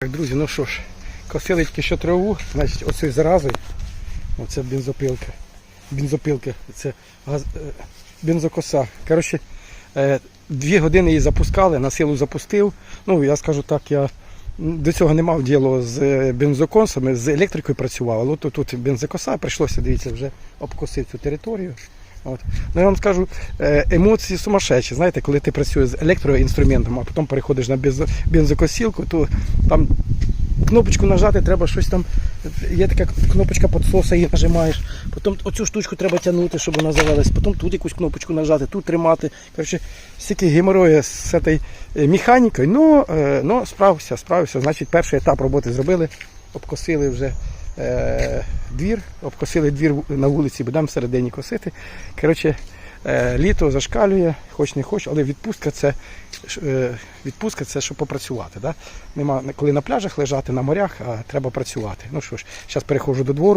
Так, друзі, ну що ж, косили тільки що траву, значить, оцею заразою, оце бензопилка, бензопилка, це газ, е, бензокоса. Коротше, е, дві години її запускали, на силу запустив. Ну, я скажу так, я до цього не мав діло з е, бензокосами, з електрикою працював. Але тут, тут бензокоса, прийшлося, дивіться, вже обкосити цю територію. От. Ну, я вам скажу, е, емоції сумасшедші. Знаєте, коли ти працюєш з електроінструментом, а потім переходиш на бензокосілку, то там кнопочку нажати, треба щось там. Є така кнопочка підсоса, її нажимаєш. Потім оцю штучку треба тягнути, щоб вона завелась. Потім тут якусь кнопочку нажати, тут тримати. Коротше, стільки геморою з цією механікою. Ну, е, ну справився, справився. Значить, перший етап роботи зробили, обкосили вже е, двір, обкосили двір на вулиці, будемо всередині косити. Коротше, е, літо зашкалює, хоч не хоч, але відпустка це, е, відпустка це щоб попрацювати. Да? Нема коли на пляжах лежати, на морях, а треба працювати. Ну що ж, зараз переходжу до двору.